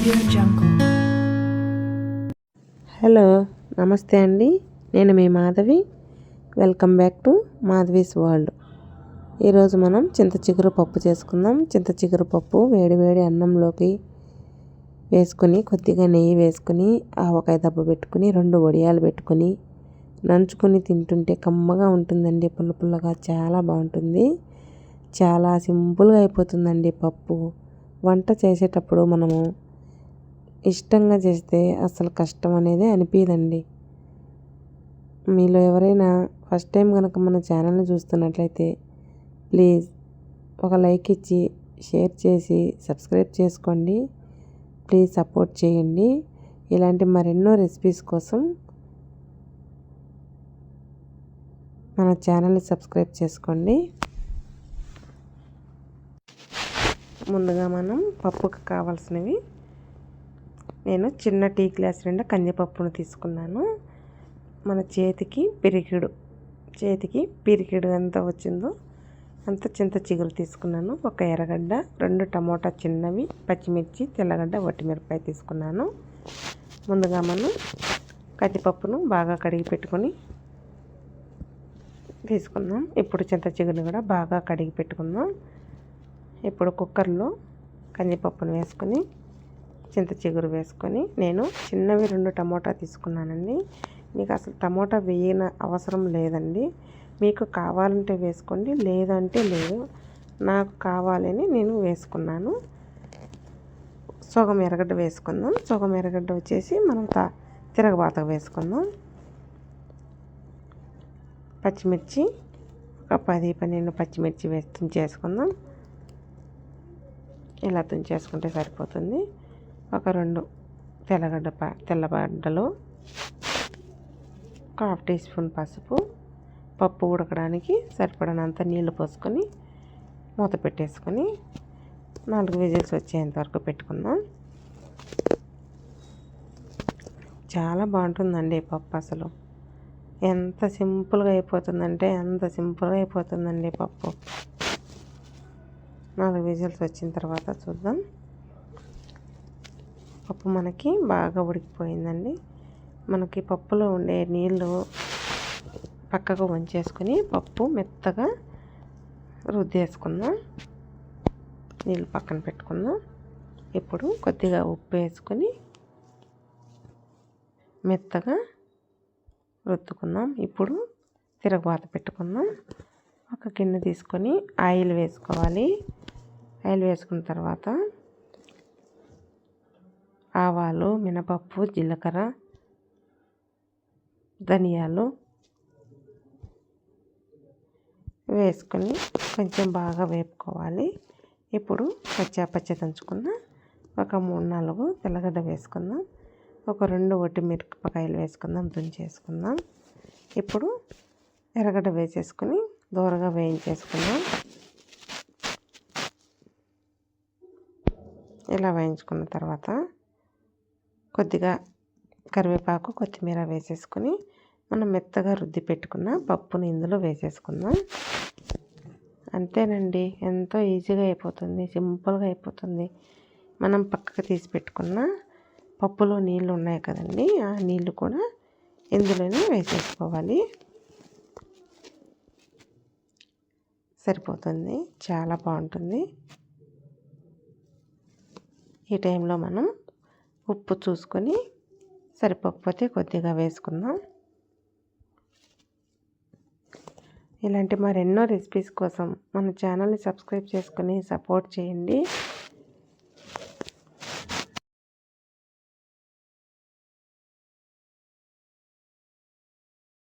Audio Jungle. Hello నమస్తే అండి. నేను మీ Madhavi. Welcome back to Madhavi's world ఈరోజు మనం చింత చిగురు పప్పు చేసుకుందాం. చింత చిగురు పప్పు వేడి వేడి అన్నంలోకి వేసుకొని కొద్దిగా నెయ్యి వేసుకొని ఆవకాయ దెబ్బ పెట్టుకుని రెండు వడియాలు పెట్టుకొని నంచుకొని తింటుంటే కమ్మగా ఉంటుందండి. పుల్ల పుల్లగా చాలా బాగుంటుంది. చాలా సింపుల్గా అయిపోతుందండి పప్పు. వంట చేసేటప్పుడు మనము ఇష్టంగా చేస్తే అసలు కష్టం అనేది అనిపించదండి మీలో ఎవరైనా ఫస్ట్ టైం కనుక మన ఛానల్ని చూస్తున్నట్లయితే ప్లీజ్ ఒక లైక్ ఇచ్చి షేర్ చేసి సబ్స్క్రైబ్ చేసుకోండి. ప్లీజ్ సపోర్ట్ చేయండి. ఇలాంటి మరెన్నో రెసిపీస్ కోసం మన ఛానల్ని సబ్స్క్రైబ్ చేసుకోండి. ముందుగా మనం పప్పుకు కావాల్సినవి నేను చిన్న టీ గ్లాస్ నిండా కందిపప్పును తీసుకున్నాను. మన చేతికి పిరికిడు చేతికి పిరికిడు ఎంత వచ్చిందో అంత చింత చిగురు తీసుకున్నాను. ఒక ఎర్రగడ్డ రెండు టమోటా చిన్నవి పచ్చిమిర్చి తెల్లగడ్డ వట్టిమిరపాయ తీసుకున్నాను. ముందుగా మనం కందిపప్పును బాగా కడిగి పెట్టుకొని తీసుకుందాం. ఇప్పుడు చింత చిగురుని కూడా బాగా కడిగి పెట్టుకుందాం. ఇప్పుడు కుక్కర్లో కందిపప్పును వేసుకొని చింత చిగురు వేసుకొని నేను చిన్నవి రెండు టమోటా తీసుకున్నానండి. మీకు అసలు టమోటా వేయన అవసరం లేదండి. మీకు కావాలంటే వేసుకోండి లేదంటే లేదు. నాకు కావాలని నేను వేసుకున్నాను. సుగం ఎరగడ్డ వేసుకుందాం. సుగం ఎరగడ్డ వచ్చేసి మనం తా తిరగబాత వేసుకుందాం. పచ్చిమిర్చి ఒక పది పన్నెండు పచ్చిమిర్చి వేసి చేసుకుందాం ఇలా తుంచేసుకుంటే సరిపోతుంది. ఒక రెండు తెల్లగడ్డ తెల్లగడ్డలు ఒక హాఫ్ టీ స్పూన్ పసుపు పప్పు ఉడకడానికి సరిపడినంత నీళ్ళు పోసుకొని మూత పెట్టేసుకొని నాలుగు విజిల్స్ వచ్చేంత వరకు పెట్టుకుందాం. చాలా బాగుంటుందండి పప్పు అసలు. ఎంత సింపుల్గా అయిపోతుందంటే అంత సింపుల్గా అయిపోతుందండి పప్పు. నాలుగు విజిల్స్ వచ్చిన తర్వాత చూద్దాం. పప్పు మనకి బాగా ఉడికిపోయిందండి. మనకి పప్పులో ఉండే నీళ్ళు పక్కకు వంచేసుకొని పప్పు మెత్తగా రుద్దేసుకుందాం. నీళ్ళు పక్కన పెట్టుకుందాం. ఇప్పుడు కొద్దిగా ఉప్పు వేసుకొని మెత్తగా రుద్దుకుందాం. ఇప్పుడు తిరగబాత పెట్టుకుందాం. ఒక గిన్నె తీసుకొని ఆయిల్ వేసుకోవాలి. ఆయిల్ వేసుకున్న తర్వాత ఆవాలు మినపప్పు జీలకర్ర ధనియాలు వేసుకొని కొంచెం బాగా వేపుకోవాలి. ఇప్పుడు పచ్చ పచ్చ దంచుకున్న ఒక మూడు నాలుగు తెల్లగడ్డ వేసుకుందాం. ఒక రెండు ఒట్టి మిరపకాయలు వేసుకుందాం తుంచేసుకుందాం ఇప్పుడు ఎర్రగడ్డ వేసేసుకొని దూరగా వేయించేసుకుందాం. ఇలా వేయించుకున్న తర్వాత కొద్దిగా కరివేపాకు కొత్తిమీర వేసేసుకొని మనం మెత్తగా రుద్ది పెట్టుకున్న పప్పుని ఇందులో వేసేసుకుందాం. అంతేనండి. ఎంతో ఈజీగా అయిపోతుంది సింపుల్గా అయిపోతుంది. మనం పక్కకు తీసి పెట్టుకున్న పప్పులో నీళ్ళు ఉన్నాయి కదండి ఆ నీళ్ళు కూడా ఇందులోనే వేసేసుకోవాలి. సరిపోతుంది. చాలా బాగుంటుంది. ఈ టైంలో మనం ఉప్పు చూసుకొని సరిపోకపోతే కొద్దిగా వేసుకుందాం. ఇలాంటి మరెన్నో రెసిపీస్ కోసం మన ఛానల్ని సబ్స్క్రైబ్ చేసుకొని సపోర్ట్ చేయండి.